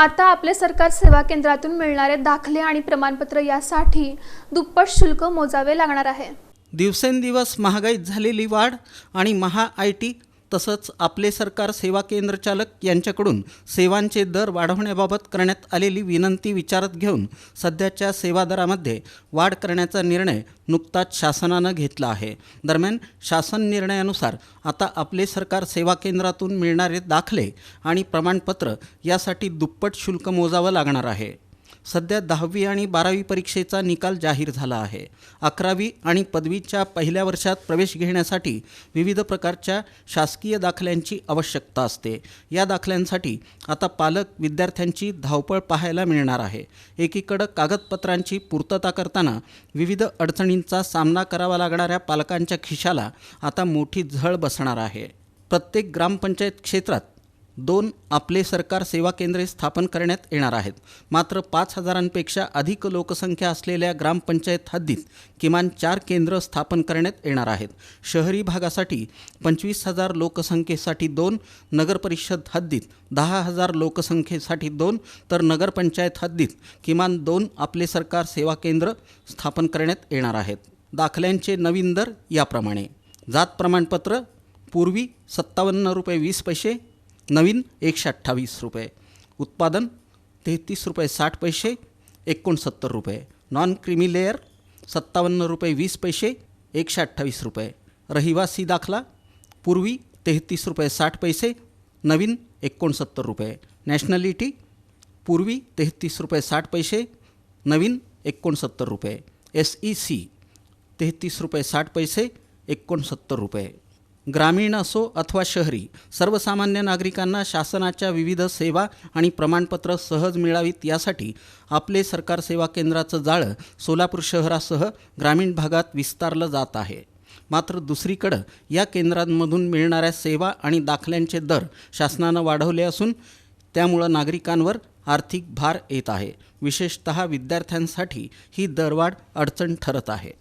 आता आपले सरकार सेवा केंद्रातून मिळणारे दाखले आणि प्रमाणपत्र यासाठी दुप्पट शुल्क मोजावे लागणार आहे. दिवसेंदिवस महागाईत झालेली वाढ आणि महा आय टी तसंच आपले सरकार सेवा केंद्र चालक यांच्याकडून सेवांचे दर वाढवण्याबाबत करण्यात आलेली विनंती विचारात घेऊन सध्याच्या सेवा दरामध्ये वाढ करण्याचा निर्णय नुकताच शासनानं घेतला आहे. दरम्यान शासन निर्णयानुसार आता आपले सरकार सेवा केंद्रातून मिळणारे दाखले आणि प्रमाणपत्र यासाठी दुप्पट शुल्क मोजावं लागणार आहे. सध्या दहावी आणि बारावी परीक्षेचा निकाल जाहीर झाला आहे. अकरावी आणि पदवीच्या पहिल्या वर्षात प्रवेश घेण्यासाठी विविध प्रकारच्या शासकीय दाखल्यांची आवश्यकता असते. या दाखल्यांसाठी आता पालक विद्यार्थ्यांची धावपळ पाहायला मिळणार आहे. एकीकडं कागदपत्रांची पूर्तता करताना विविध अडचणींचा सामना करावा लागणाऱ्या पालकांच्या खिशाला आता मोठी झळ बसणार आहे. प्रत्येक ग्रामपंचायत क्षेत्रात दोन आपले सरकार सेवा केंद्रे स्थापन करण्यात येणार आहेत. मात्र पाच हजारांपेक्षा अधिक लोकसंख्या असलेल्या ग्रामपंचायत हद्दीत किमान चार केंद्र स्थापन करण्यात येणार आहेत. शहरी भागासाठी पंचवीस हजार लोकसंख्येसाठी दोन नगरपरिषद हद्दीत दहा हजार लोकसंख्येसाठी दोन तर नगरपंचायत हद्दीत किमान दोन आपले सरकार सेवा केंद्र स्थापन करण्यात येणार आहेत. दाखल्यांचे नवीन दर याप्रमाणे. जात प्रमाणपत्र पूर्वी सत्तावन्न रुपये वीस पैसे नवीन एकशे अठ्ठावीस रुपये. उत्पादन तेहतीस रुपये साठ पैसे एकोणसत्तर रुपये. नॉन क्रिमी लेअर सत्तावन्न रुपये वीस पैसे एकशे अठ्ठावीस रुपये. रहिवासी दाखला पूर्वी तेहतीस रुपये साठ पैसे नवीन एकोणसत्तर रुपये. नॅशनॅलिटी पूर्वी तेहतीस रुपये साठ पैसे नवीन एकोणसत्तर रुपये. एस ई सी तेहतीस रुपये साठ पैसे एकोणसत्तर रुपये. ग्रामीण असो अथवा शहरी सर्वसामान्य नागरिकांना शासनाच्या विविध सेवा आणि प्रमाणपत्र सहज मिळावीत यासाठी आपले सरकार सेवा केंद्राचं जाळं सोलापूर शहरासह ग्रामीण भागात विस्तारलं जात आहे. मात्र दुसरीकडं या केंद्रांमधून मिळणाऱ्या सेवा आणि दाखल्यांचे दर शासनानं वाढवले असून त्यामुळं नागरिकांवर आर्थिक भार येत आहे. विशेषत विद्यार्थ्यांसाठी ही दरवाढ अडचण ठरत आहे.